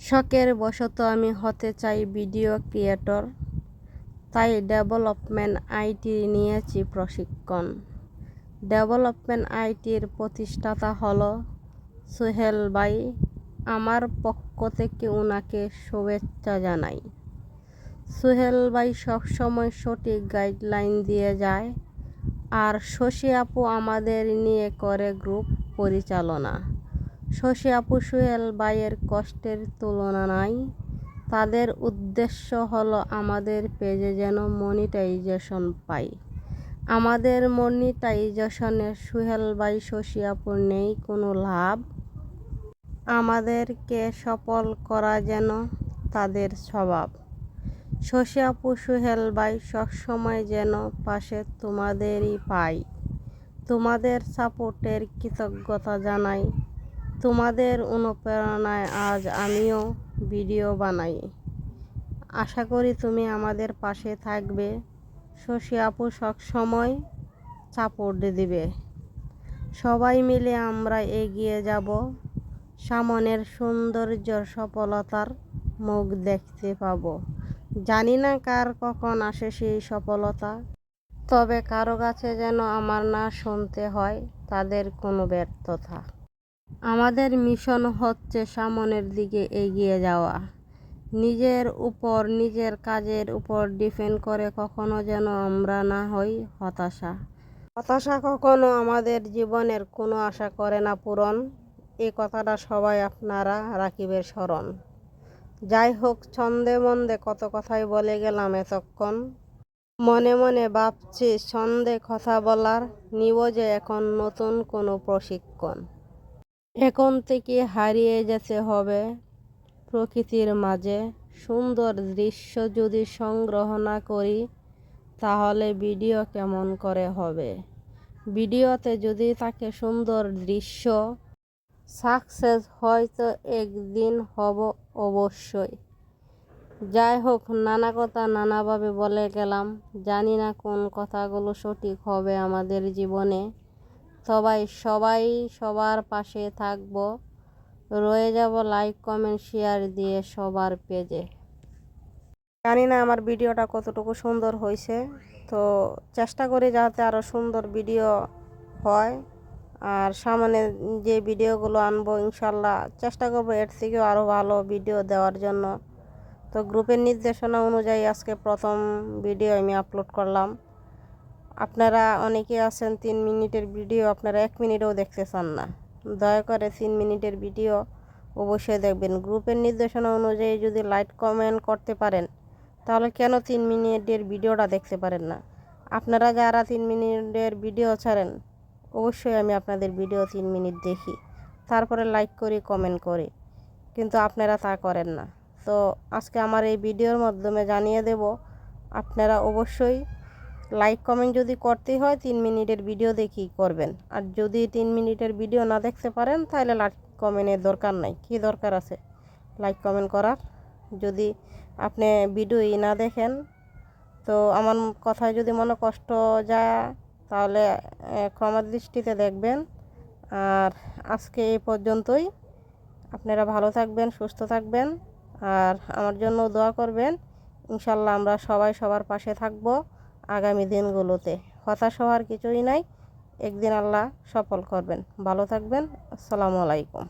শখের বশত আমি হতে চাই ভিডিও ক্রিয়েটর। তাই ডেভেলপমেন্ট আইটি নিয়েছি প্রশিক্ষণ। ডেভেলপমেন্ট আইটির প্রতিষ্ঠাতা হল সোহেল ভাই। আমার পক্ষ থেকে ওনাকে শুভেচ্ছা জানাই। সোহেল ভাই সবসময় সঠিক গাইডলাইন দিয়ে যায়। আর শশী আপু আমাদের নিয়ে করে গ্রুপ পরিচালনা। শশী আপু সোহেল ভাইয়ের কষ্টের তুলনা নাই। তাদের উদ্দেশ্য হলো আমাদের পেজে যেন মনিটাইজেশন পাই। আমাদের মনিটাইজেশনে সোহেল ভাই, শশী আপুর নেই, কোনো লাভ। আমাদেরকে সফল করা যেন তাদের স্বভাব। শশী আপু, সোহেল ভাই, সবসময় যেন পাশে তোমাদেরই পাই। তোমাদের সাপোর্টের কৃতজ্ঞতা জানাই। তোমাদের অনুপ্রেরণায় আজ আমিও ভিডিও বানাই। আশা করি তুমি আমাদের পাশে থাকবে। শশী আপু সবসময় সাপোর্ট দিবে। সবাই মিলে আমরা এগিয়ে যাব সামনের সৌন্দর্য সফলতার মুখ দেখতে পাব। জানি না কার কখন আসে সেই সফলতা, তবে কারও কাছে যেন আমার না শুনতে হয়, তাদের কোনো ব্যর্থতা। আমাদের মিশন হচ্ছে সামনের দিকে এগিয়ে যাওয়া। নিজের উপর, নিজের কাজের উপর ডিপেন্ড করে কখনো যেন আমরা না হই হতাশা। হতাশা কখনো আমাদের জীবনের কোনো আশা করে না পূরণ। এই কথাটা সবাই আপনারা রাকিবের স্মরণ। যাই হোক, ছন্দে মন্দে কত কথাই বলে গেলাম এতক্ষণ। মনে মনে ভাবছি, ছন্দে কথা বলার নিব যে এখন নতুন কোনো প্রশিক্ষণ। এখন থেকে হারিয়ে যেতে হবে প্রকৃতির মাঝে। সুন্দর দৃশ্য যদি সংগ্রহ না করি, তাহলে ভিডিও কেমন করে হবে? ভিডিওতে যদি থাকে সুন্দর দৃশ্য সাকসেস হয়তো একদিন হব অবশ্যই। যাই হোক, নানা কথা নানাভাবে বলে গেলাম। জানি না কোন কথাগুলো সঠিক হবে আমাদের জীবনে। সবাই সবাই সবার পাশে থাকব। রয়ে যাব লাইক কমেন্ট শেয়ার দিয়ে সবার পেজে জানি না আমার ভিডিওটা কতটুকু সুন্দর হয়েছে। তো চেষ্টা করি যাতে আরও সুন্দর ভিডিও হয়। আর সামনে যে ভিডিওগুলো আনব, ইনশাল্লাহ চেষ্টা করব এর থেকেও আরও ভালো ভিডিও দেওয়ার জন্য। তো গ্রুপের নির্দেশনা অনুযায়ী আজকে প্রথম ভিডিও আমি আপলোড করলাম। আপনারা অনেকে আছেন তিন মিনিটের ভিডিও, আপনারা এক মিনিটও দেখতে চান না। দয়া করে তিন মিনিটের ভিডিও অবশ্যই দেখবেন। গ্রুপের নির্দেশনা অনুযায়ী যদি লাইট কমেন্ট করতে পারেন, তাহলে কেন তিন মিনিটের ভিডিওটা দেখতে পারেন না? আপনারা যারা তিন মিনিটের ভিডিও ছাড়েন, অবশ্যই আমি আপনাদের ভিডিও তিন মিনিট দেখি। তারপরে লাইক করি, কমেন্ট করি, কিন্তু আপনারা তা করেন না। তো আজকে আমার এই ভিডিওর মাধ্যমে জানিয়ে দেব, আপনারা অবশ্যই লাইক কমেন্ট যদি করতেই হয়, তিন মিনিটের ভিডিও দেখি করবেন। আর যদি তিন মিনিটের ভিডিও না দেখতে পারেন, তাহলে লাইক কমেন্টের দরকার নাই। কী দরকার আছে লাইক কমেন্ট করার? যদি আপনি ভিডিওই না দেখেন, তো আমার কথায় যদি মনে কষ্ট যায়, তাহলে ক্ষমা দৃষ্টিতে দেখবেন। আর আজকে এই পর্যন্তই। আপনারা ভালো থাকবেন, সুস্থ থাকবেন। আর আমার জন্য দোয়া করবেন। ইনশাল্লাহ আমরা সবাই সবার পাশে থাকব। আগামী দিনগুলোতে। হতাশ হওয়ার কিছুই নাই। একদিন আল্লাহ সফল করবেন। ভালো থাকবেন। আসসালামু আলাইকুম।